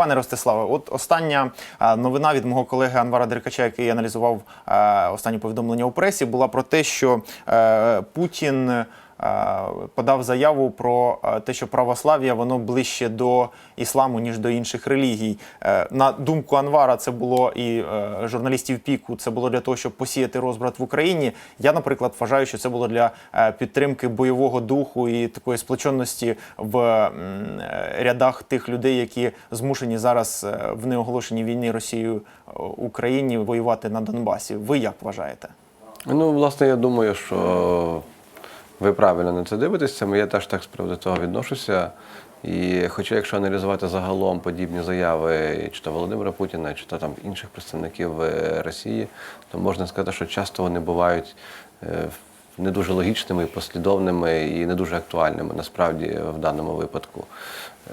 Пане Ростиславе, от остання е, новина від мого колеги Анвара Деркача, який аналізував е, останні повідомлення у пресі, була про те, що е, Путін. Е, Подав заяву про е, те, що православ'я воно ближче до ісламу ніж до інших релігій. Е, На думку Анвара, це було і журналістів піку. Це було для того, щоб посіяти розбрат в Україні. Я, наприклад, вважаю, що це було для підтримки бойового духу і такої сплоченості в рядах тих людей, які змушені зараз в неоголошеній війні Росією Україні воювати на Донбасі. Ви як вважаєте? Ну, власне, я думаю, що ви правильно на це дивитеся. Я теж так з приводу цього відношуся. І хоча, якщо аналізувати загалом подібні заяви чи то Володимира Путіна, чи то там інших представників е, Росії, то можна сказати, що часто вони бувають е, не дуже логічними, послідовними і не дуже актуальними насправді в даному випадку.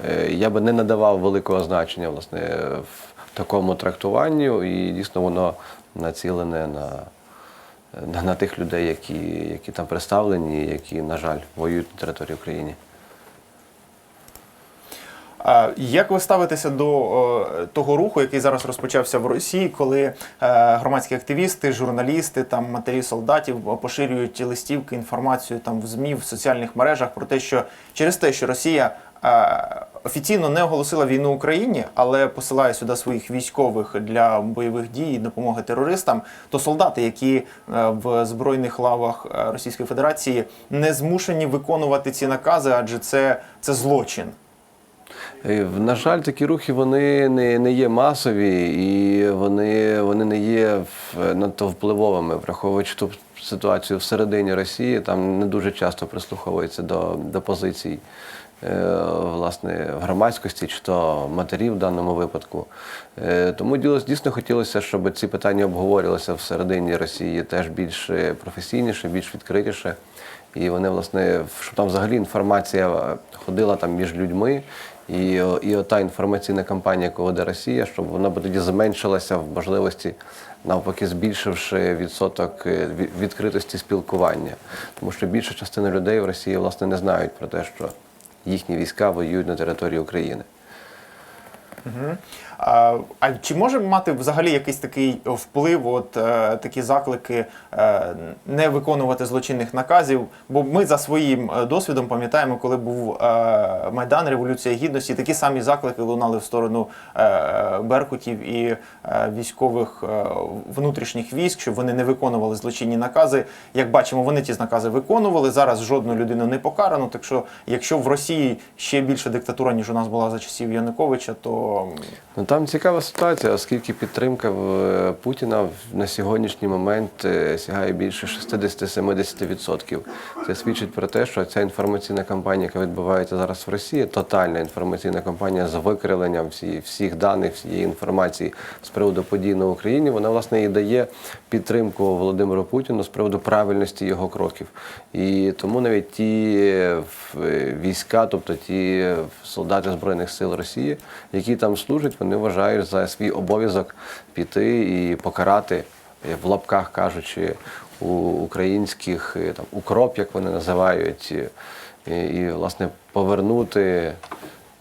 Е, Я би не надавав великого значення власне в такому трактуванню, і дійсно воно націлене на на, тих людей, які, які там представлені, які, на жаль, воюють на території України. А Як ви ставитеся до е, того руху, який зараз розпочався в Росії, коли е, громадські активісти, журналісти, там матері солдатів поширюють листівки, інформацію там в ЗМІ, в соціальних мережах про те, що через те, що Росія офіційно не оголосила війну Україні, але посилає сюди своїх військових для бойових дій і допомоги терористам, то солдати, які е, в збройних лавах е, Російської Федерації, не змушені виконувати ці накази, адже це, це злочин. Е, На жаль, такі рухи вони не, не є масові і вони, вони не є надто впливовими, враховуючи ту ситуацію всередині Росії, там не дуже часто прислуховуються до, до позицій е, власне громадськості чи то матерів в даному випадку. Е, Тому дійсно хотілося, щоб ці питання обговорювалися всередині Росії теж більш е, професійніше, більш відкритіше. І вони, власне, щоб там взагалі інформація е, ходила там між людьми. І, і ота інформаційна кампанія, яку веде Росія, щоб вона б тоді зменшилася в можливості, навпаки, збільшивши відсоток е, відкритості спілкування. Тому що більша частина людей в Росії власне не знають про те, що їхні війська воюють на території України. А, а чи може мати взагалі якийсь такий вплив, от е, такі заклики е, не виконувати злочинних наказів? Бо ми за своїм е, досвідом пам'ятаємо, коли був Майдан, Революція Гідності, такі самі заклики лунали в сторону беркутів і військових внутрішніх військ, щоб вони не виконували злочинні накази. Як бачимо, вони ті накази виконували. Зараз жодну людину не покарано. Так що, якщо в Росії ще більше диктатура, ніж у нас була за часів Януковича, то Ну там цікава ситуація, оскільки підтримка Путіна на сьогоднішній момент е, сягає більше 60-70%. Це свідчить про те, що ця інформаційна кампанія, яка відбувається зараз в Росії, тотальна інформаційна кампанія з викривленням всі, всіх даних, всієї інформації з приводу подій на Україні, вона власне і дає підтримку Володимиру Путіну з приводу правильності його кроків. І тому навіть ті е, війська, тобто ті е, солдати Збройних сил Росії, які там служать, вони вважають за свій обов'язок піти і покарати, в лапках кажучи, у українських е, там укроп, як вони називають, і, і власне повернути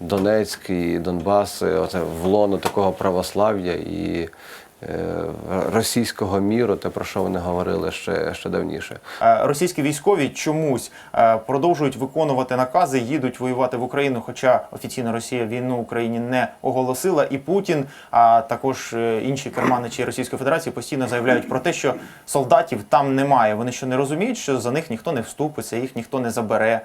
Донецьк і Донбас е, оце в лоно такого православ'я і російського міру, те про що вони говорили ще, ще давніше. Е, Російські військові чомусь е, продовжують виконувати накази, їдуть воювати в Україну. Хоча офіційно Росія війну Україні не оголосила, і Путін, а також е, інші керманичі Російської Федерації постійно заявляють про те, що солдатів там немає. Вони що не розуміють, що за них ніхто не вступиться, їх ніхто не забере.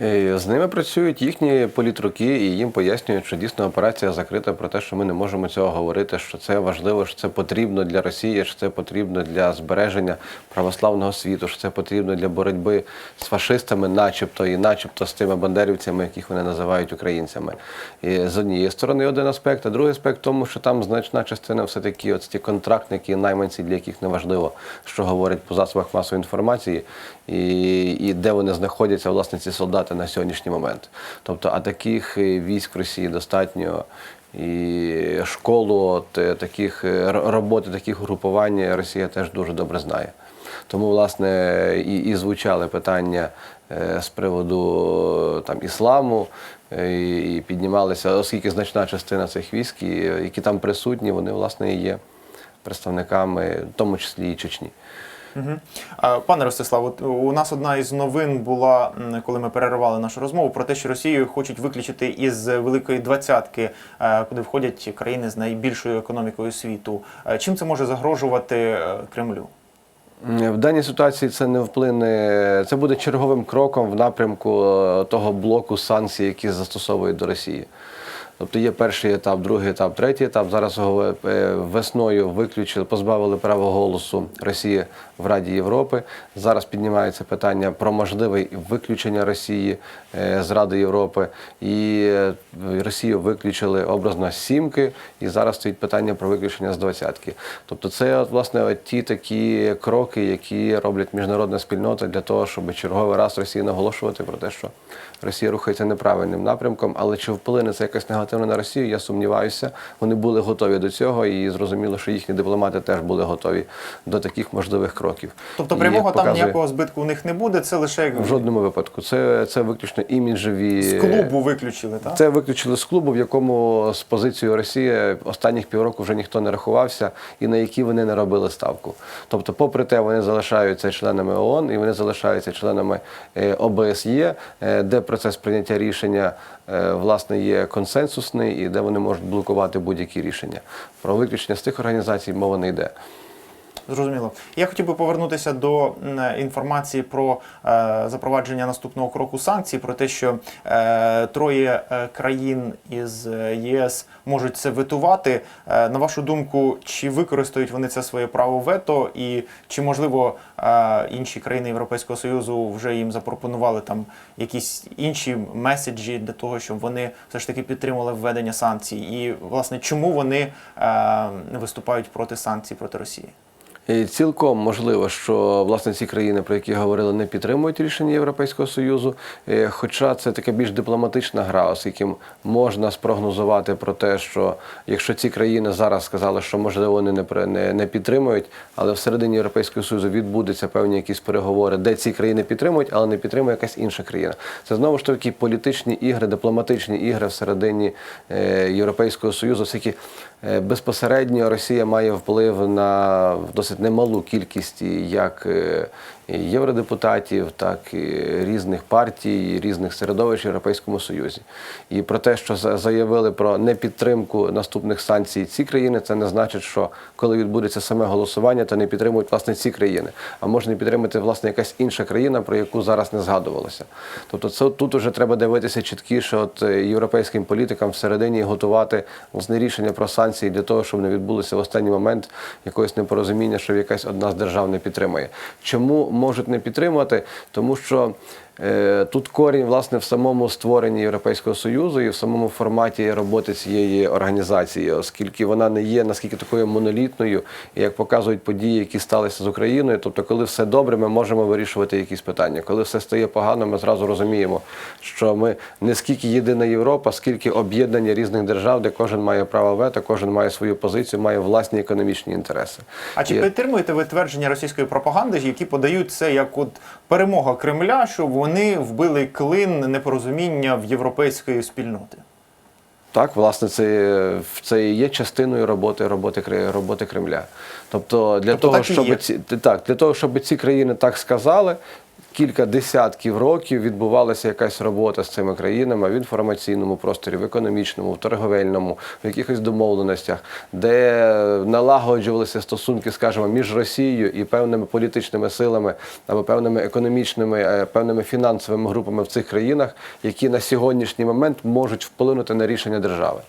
Е, З ними працюють їхні політруки, і їм пояснюють, що дійсно операція закрита про те, що ми не можемо цього говорити, що це важливо, що це потрібно для Росії, що це потрібно для збереження православного світу, що це потрібно для боротьби з фашистами, начебто, і начебто з тими бандерівцями, яких вони називають українцями. І з однієї сторони один аспект, а другий аспект в тому, що там значна частина все-таки от ті контрактники, найманці, для яких не важливо, що говорять по засобах масової інформації, і, і де вони знаходяться, власне, ці солдати на сьогоднішній момент. Тобто, а таких е, військ в Росії достатньо. І школу от, е, таких е, роботи, таких групувань Росія теж дуже добре знає. Тому, власне, і, і звучали питання з приводу там ісламу. і піднімалися, оскільки значна частина цих військ, які там присутні, вони власне і є представниками, в тому числі і Чечні. А, Пане Ростислав, у нас одна із новин була, коли ми переривали нашу розмову, про те, що Росію хочуть виключити із великої двадцятки, е, куди входять країни з найбільшою економікою світу. Е, Чим це може загрожувати е, Кремлю? В даній ситуації це не вплине. Це буде черговим кроком в напрямку того блоку санкцій, які застосовують до Росії. Тобто є перший етап, другий етап, третій етап. Зараз е, весною виключили, позбавили права голосу Росії в Раді Європи. Зараз піднімається питання про можливе виключення Росії е, з Ради Європи. І е, Росію виключили образно з сімки, і зараз стоїть питання про виключення з двадцятки. Тобто, це власне ті такі кроки, які роблять міжнародна спільнота для того, щоб черговий раз Росії наголошувати про те, що Росія рухається неправильним напрямком. Але чи вплине це якось негативно на Росію? Я сумніваюся. Вони були готові до цього, і зрозуміло, що їхні дипломати теж були готові до таких можливих кроків. Тобто прямого там показує, ніякого збитку у них не буде, це лише в жодному випадку. Це, це виключно іміджеві з клубу виключили, так? це виключили з клубу, в якому з позицією Росії останніх півроку вже ніхто не рахувався і на які вони не робили ставку. Тобто, попри те, вони залишаються членами ООН і вони залишаються членами е, ОБСЄ, е, де процес прийняття рішення власне є консенсусний і де вони можуть блокувати будь-які рішення. Про виключення з тих організацій мова не йде. Зрозуміло. Я хотів би повернутися до інформації про е, запровадження наступного кроку санкцій, про те, що е, троє е, країн із ЄС можуть це ветувати. Е, на вашу думку, чи використають вони це своє право вето, і чи можливо інші країни Європейського Союзу вже їм запропонували там якісь інші меседжі для того, щоб вони все ж таки підтримали введення санкцій? І власне чому вони виступають проти санкцій проти Росії? І цілком можливо, що власне ці країни, про які говорили, не підтримують рішення Європейського союзу. Е, Хоча це така більш дипломатична гра, оскільки можна спрогнозувати про те, що якщо ці країни зараз сказали, що можливо вони не не, не підтримують, але всередині Європейського союзу відбудуться певні якісь переговори, де ці країни підтримують, але не підтримує якась інша країна. Це знову ж таки політичні ігри, дипломатичні ігри всередині е, Європейського союзу, оскільки безпосередньо Росія має вплив на досить немалу кількість як е, і євродепутатів, так і різних партій, різних середовищ в Європейському Союзі. І про те, що заявили про непідтримку наступних санкцій ці країни, це не значить, що коли відбудеться саме голосування, то не підтримують власне ці країни. А може не підтримати власне якась інша країна, про яку зараз не згадувалося. Тобто, це тут вже треба дивитися чіткіше, от е, європейським політикам всередині готувати власне рішення про санкції для того, щоб не відбулося в останній момент якогось непорозуміння, що якась одна з держав не підтримує. Чому можуть не підтримувати? Тому що тут корінь власне в самому створенні Європейського союзу і в самому форматі роботи цієї організації, оскільки вона не є наскільки такою монолітною, як показують події, які сталися з Україною. Тобто, коли все добре, ми можемо вирішувати якісь питання. Коли все стає погано, ми зразу розуміємо, що ми не скільки єдина Європа, скільки об'єднання різних держав, де кожен має право вето, кожен має свою позицію, має власні економічні інтереси. А чи підтримуєте ви твердження російської пропаганди, які подають це як от перемога Кремля, що вони вбили клин непорозуміння в європейської спільноти? Так, власне, це, це і є частиною роботи, роботи, роботи Кремля. Тобто, для Тобто того, так щоб ці так, для того, щоб ці країни так сказали. Кілька десятків років відбувалася якась робота з цими країнами в інформаційному просторі, в економічному, в торговельному, в якихось домовленостях, де налагоджувалися стосунки, скажімо, між Росією і певними політичними силами або певними економічними, е, певними фінансовими групами в цих країнах, які на сьогоднішній момент можуть вплинути на рішення держави.